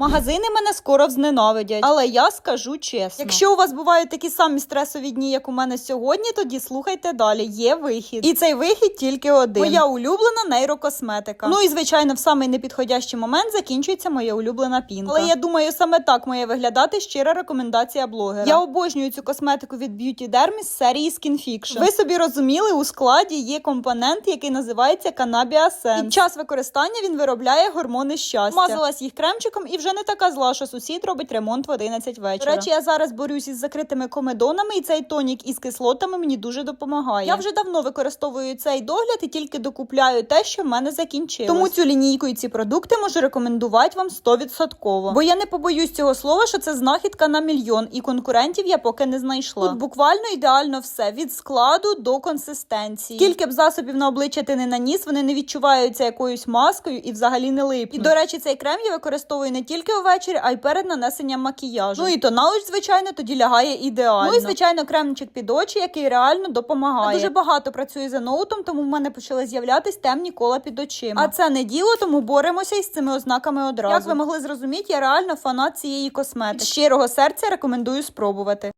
Магазини мене скоро взненавидять, але я скажу чесно. Якщо у вас бувають такі самі стресові дні, як у мене сьогодні, тоді слухайте далі. Є вихід. І цей вихід тільки один. Моя улюблена нейрокосметика. Ну і звичайно, в самий непідходящий момент закінчується моя улюблена пінка. Але я думаю, саме так має виглядати щира рекомендація блогера. Я обожнюю цю косметику від Beauty Derm з серії Skin Fiction. Ви собі розуміли, у складі є компонент, який називається Cannabia Sense. Під час використання він виробляє гормони щастя. Мазалась їх кремчиком і вже не така зла, що сусід робить ремонт в 11 вечора. До речі, я зараз борюсь із закритими комедонами, і цей тонік із кислотами мені дуже допомагає. Я вже давно використовую цей догляд і тільки докупляю те, що в мене закінчилось. Тому цю лінійку і ці продукти можу рекомендувати вам 100%. Бо я не побоюсь цього слова, що це знахідка на мільйон, і конкурентів я поки не знайшла. Тут буквально ідеально все від складу до консистенції. Скільки б засобів на обличчя ти не наніс, вони не відчуваються якоюсь маскою і взагалі не липнуть. І до речі, цей крем я використовую не тільки увечері, а й перед нанесенням макіяжу. Ну і тоналич, звичайно, тоді лягає ідеально. Ну і звичайно, кремчик під очі, який реально допомагає. Я дуже багато працюю за ноутом, тому в мене почали з'являтись темні кола під очима. А це не діло, тому боремося із цими ознаками одразу. Як ви могли зрозуміти, я реально фанат цієї косметики. Щирого серця рекомендую спробувати.